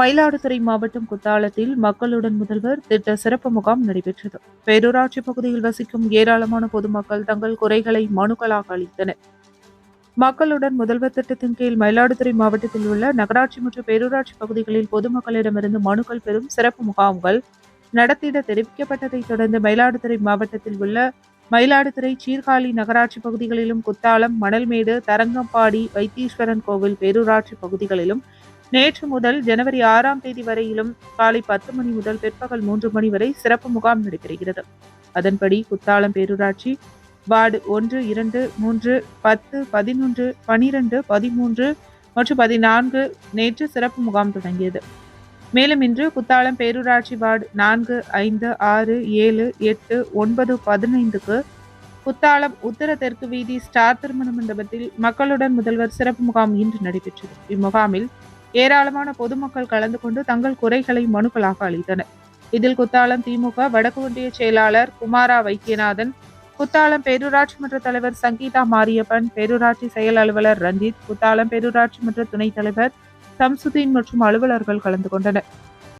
மயிலாடுதுறை மாவட்டம் குத்தாலத்தில் மக்களுடன் முதல்வர் திட்ட சிறப்பு முகாம் நடைபெற்றது. பேரூராட்சி பகுதியில் வசிக்கும் ஏராளமான பொதுமக்கள் தங்கள் குறைகளை மனுக்களாக அளித்தனர். மக்களுடன் முதல்வர் திட்டத்தின் கீழ் மயிலாடுதுறை மாவட்டத்தில் உள்ள நகராட்சி மற்றும் பேரூராட்சி பகுதிகளில் பொதுமக்களிடமிருந்து மனுக்கள் பெறும் சிறப்பு முகாம்கள் நடத்திட தெரிவிக்கப்பட்டதைத் தொடர்ந்து மயிலாடுதுறை மாவட்டத்தில் உள்ள மயிலாடுதுறை சீர்காழி நகராட்சி பகுதிகளிலும் குத்தாலம் மணல்மேடு தரங்கம்பாடி வைத்தீஸ்வரன் கோவில் பேரூராட்சி பகுதிகளிலும் நேற்று முதல் ஜனவரி ஆறாம் தேதி வரையிலும் காலை பத்து மணி முதல் பிற்பகல் மூன்று மணி வரை சிறப்பு முகாம் நடைபெறுகிறது. அதன்படி குத்தாலம் பேரூராட்சி வார்டு ஒன்று இரண்டு மூன்று பத்து பதினொன்று பனிரெண்டு பதிமூன்று மற்றும் பதினான்கு நேற்று சிறப்பு முகாம் தொடங்கியது. மேலும் இன்று குத்தாலம் பேரூராட்சி வார்டு நான்கு ஐந்து ஆறு ஏழு எட்டு ஒன்பது பதினைந்துக்கு குத்தாலம் உத்தர தெற்கு வீதி ஸ்டார் திருமண மண்டபத்தில் மக்களுடன் முதல்வர் சிறப்பு முகாம் இன்று நடைபெற்றது. இம்முகாமில் ஏராளமான பொதுமக்கள் கலந்து கொண்டு தங்கள் குறைகளை மனுக்களாக அளித்தனர். இதில் குத்தாலம் திமுக வடக்கு ஒன்றிய செயலாளர் குமாரா வைத்தியநாதன் குத்தாலம் பேரூராட்சி மன்ற தலைவர் சங்கீதா மாரியப்பன் பேரூராட்சி செயல் அலுவலர் ரஞ்சித் குத்தாலம் பேரூராட்சி மன்ற துணைத் தலைவர் சம்சுதீன் மற்றும் அலுவலர்கள் கலந்து கொண்டனர்.